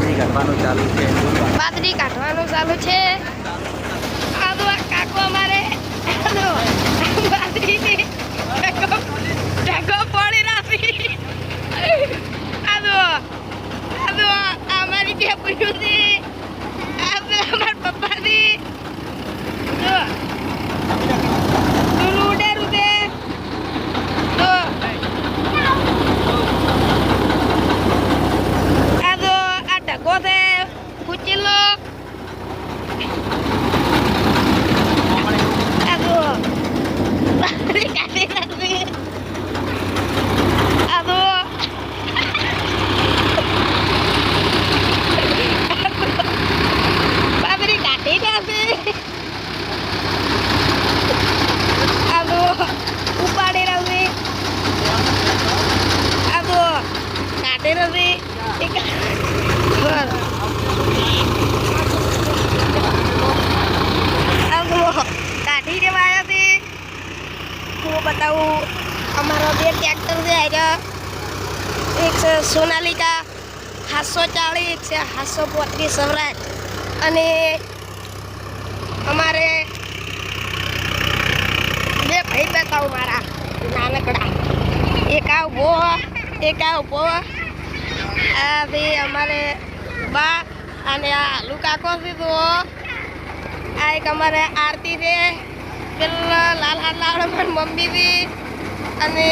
કાઢવાનું ચાલુ છે? બાદરી કાઢવાનું ચાલુ છે. આ તો કાકો અમારે. તો ઢગો આ તો અમારા પપ્પાથી જો તું ઉડેરું તે તો આ તો આ ઢગો છે કુચીલો આ તો બાદરી કાઢી નાખી આ તો બાદરી કાઢી નાખી આ તો ઉપાડી નાખી આ તો કાઢી દેવા આવ્યા હતી હું બતાવું અમારો બે ટ્રેક્ટર છે આવ્યા એક છે સોનાલિકા સાતસો ચાળીસ એક છે સાતસો પોત્રીસ સવરાજ અને અમારે બે ભાઈ બતાવું મારા નાનકડા. એક આ ઊભો એક આ ઊભો આ ભાઈ અમારે બા અને આ લુકાકો છે તો આ એક અમારે આરતી છે. પેલા લાલ હાથ લાવડે મમ્મી બી અને